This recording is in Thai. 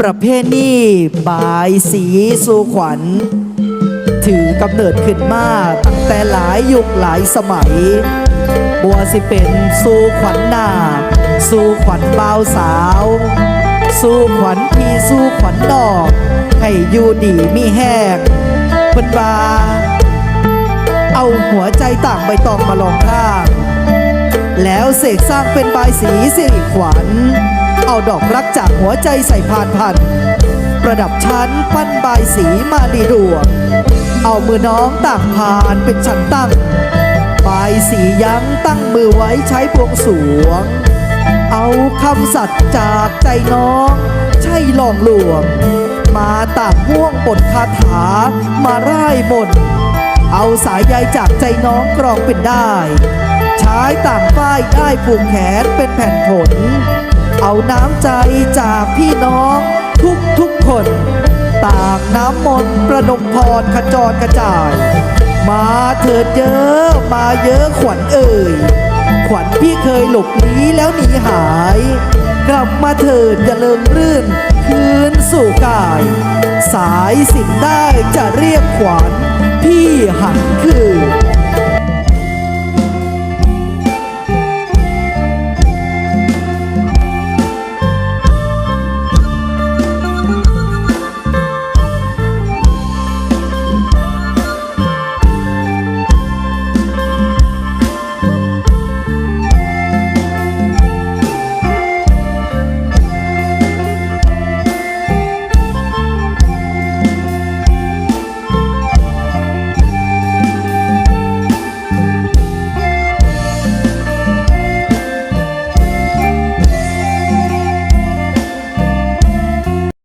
ประเพณีบายสีสู่ขวัญ ถือกำเนิดขึ้นมาตั้งแต่หลายยุคหลายสมัย บัวสิเป็นสู่ขวัญหน้าสู่ขวัญบ่าวสาว สู่ขวัญพี่สู่ขวัญนอก ให้อยู่ดีมีแห้งเพิ่นว่าเอาหัวใจต่างใบตองมาลองข้างแล้วเสกสร้างเป็นบายสีสิริขวัญ เอาดอกรักจากหัวใจใส่พานพัน ประดับชั้นปั้นบายสีมาดีดวง เอามือน้องต่างพานเป็นชั้นตั้งบายสียั้งตั้งมือไว้ใช้บวงสวง เอาคำสัตย์จากใจน้อง ใช่หลองลวง มาต่างห่วงบทคาถามาร่ายมนเอาสายใยจากใจน้องกรองเป็นได้ ใช้ต่างป้ายได้ผูกแขนเป็นแผ่นผล เอาน้ำใจจากพี่น้องทุกทุกๆคน ต่างน้ำมนต์ประดมพรขจรกระจาย มาเถิดเยอะมาเยอะขวัญเอ่ย ขวัญพี่เคยหลบหนีแล้วหนีหาย กลับมาเถิดอย่าเลิงรื่น คืนสู่กาย สายสินได้จะเรียก